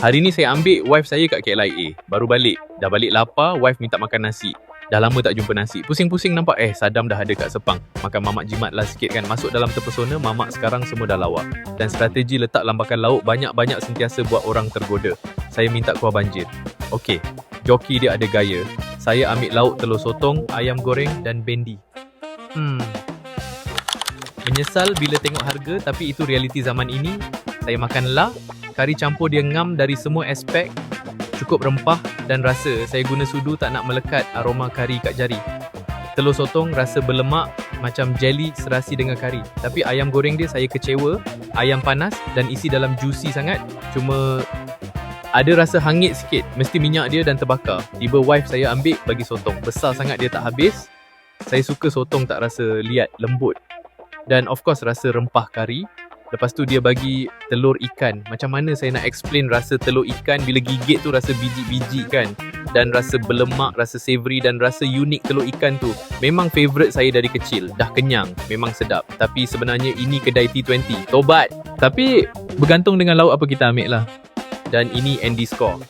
Hari ni saya ambil wife saya kat KLIA. Baru balik. Dah balik lapar, wife minta makan nasi. Dah lama tak jumpa nasi. Pusing-pusing nampak eh Sadam dah ada kat Sepang. Makan mamak jimat lah sikit kan. Masuk dalam terpesona, mamak sekarang semua dah lawa. Dan strategi letak lambakan lauk banyak-banyak sentiasa buat orang tergoda. Saya minta kuah banjir. Okey, joki dia ada gaya. Saya ambil lauk telur sotong, ayam goreng dan bendi. Hmm. Menyesal bila tengok harga tapi itu realiti zaman ini. Saya makan lah. Kari campur dia ngam dari semua aspek. Cukup rempah dan rasa. Saya guna sudu tak nak melekat aroma kari kat jari. Telur sotong rasa berlemak macam jelly serasi dengan kari. Tapi ayam goreng dia saya kecewa. Ayam panas dan isi dalam juicy sangat. Cuma ada rasa hangit sikit. Mesti minyak dia dan terbakar. Tiba wife saya ambil bagi sotong. Besar sangat dia tak habis. Saya suka sotong tak rasa liat, lembut. Dan of course rasa rempah kari. Lepas tu dia bagi telur ikan. Macam mana saya nak explain rasa telur ikan bila gigit tu rasa biji-biji kan. Dan rasa berlemak, rasa savory dan rasa unik telur ikan tu. Memang favourite saya dari kecil. Dah kenyang, memang sedap. Tapi sebenarnya ini kedai T20. Tobat! Tapi bergantung dengan lauk apa kita ambil lah. Dan ini Andy Score.